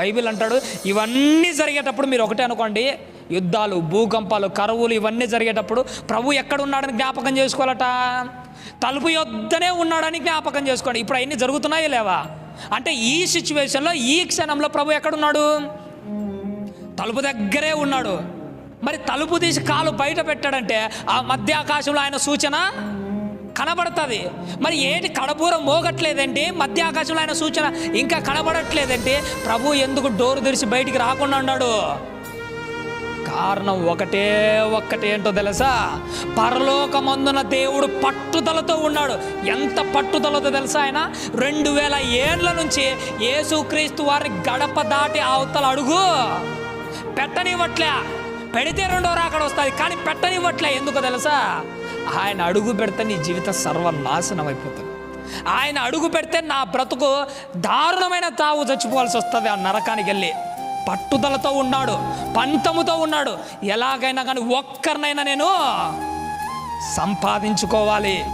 Bible అంటాడు ఇవన్నీ జరిగేటప్పుడు మీరు ఒకటే అనుకోండి యుద్ధాలు భూకంపాలు కరువులు ఇవన్నీ జరిగేటప్పుడు ప్రభు ఎక్కడ ఉన్నాడని జ్ఞాపకం చేసుకోవాలట. తలుపు యొద్దనే ఉన్నాడని జ్ఞాపకం చేసుకోండి. ఇప్పుడు అవన్నీ జరుగుతున్నాయో లేవా? అంటే ఈ సిచ్యువేషన్లో ఈ క్షణంలో ప్రభు ఎక్కడున్నాడు? తలుపు దగ్గరే ఉన్నాడు. మరి తలుపు తీసి కాలు బయట పెట్టాడంటే ఆ మధ్య ఆకాశంలో ఆయన సూచన? కనబడుతుంది. మరి ఏంటి కడపూర మోగట్లేదండి? మధ్య ఆకాశంలో ఆయన సూచన ఇంకా కనబడట్లేదంటే ప్రభు ఎందుకు డోర్ తెరిచి బయటికి రాకుండా ఉన్నాడు? కారణం ఒకటే ఒక్కటే ఏంటో తెలుసా? పరలోకమందున దేవుడు పట్టుదలతో ఉన్నాడు. ఎంత పట్టుదలతో తెలుసా ఆయన? రెండు వేల ఏళ్ళ నుంచి యేసుక్రీస్తు వారిని గడప దాటి అవతల అడుగు పెట్టనివ్వట్లే. పెడితే రెండో రాకడ వస్తుంది కానీ పెట్టనివ్వట్లే. ఎందుకో తెలుసా? ఆయన అడుగు పెడితే నీ జీవిత సర్వనాశనం అయిపోతుంది. ఆయన అడుగు పెడితే నా బ్రతుకు దారుణమైన తావు చచ్చిపోవాల్సి వస్తుంది ఆ నరకానికి వెళ్ళి. పట్టుదలతో ఉన్నాడు పంతముతో ఉన్నాడు. ఎలాగైనా కానీ ఒక్కరినైనా నేను సంపాదించుకోవాలి.